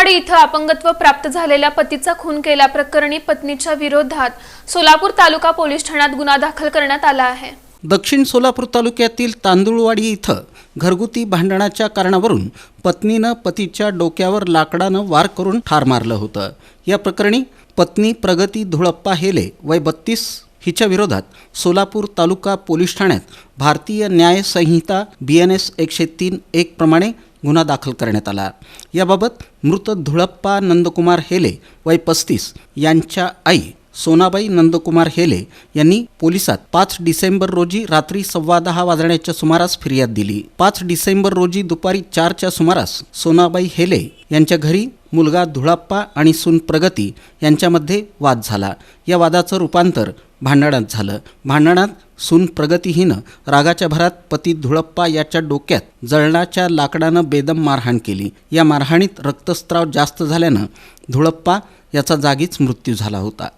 तांदुळवाडी इथं अपंगत्व प्राप्त झालेल्या पतीचा खून केल्याप्रकरणी पत्नीच्या विरोधात सोलापूर तालुका पोलीस ठाण्यात गुन्हा दाखल करण्यात आला आहे. दक्षिण सोलापूर तालुक्यातील तांदुळवाडी इथं घरगुती भांडणाच्या कारणावरून पत्नीनं पतीच्या डोक्यावर लाकडानं वार करून ठार मारलं होतं. या प्रकरणी पत्नी प्रगती धुळप्पा हेले वय बत्तीस हिच्या विरोधात सोलापूर तालुका पोलीस ठाण्यात भारतीय न्याय संहिता बी एन एस एकशे तीन एक प्रमाणे गुन्हा दाखल करण्यात आला. याबाबत मृत धुळप्पा नंदकुमार हेले वय पस्तीस यांच्या आई सोनाबाई नंदकुमार हेले यांनी पोलिसात पाच डिसेंबर रोजी रात्री सव्वा दहा वाजण्याच्या सुमारास फिर्याद दिली. पाच डिसेंबर रोजी दुपारी चारच्या सुमारास सोनाबाई हेले यांच्या घरी मुलगा धुळाप्पा आणि सून प्रगती यांच्यामध्ये वाद झाला. या वादाचं रूपांतर भांडणात झालं. भांडणात सून प्रगतीहीनं रागाच्या भरात पती धुळप्पा याच्या डोक्यात जळणाच्या लाकडानं बेदम मारहाण केली. या मारहाणीत रक्तस्त्राव जास्त झाल्यानं धुळप्पा याचा जागीच मृत्यू झाला होता.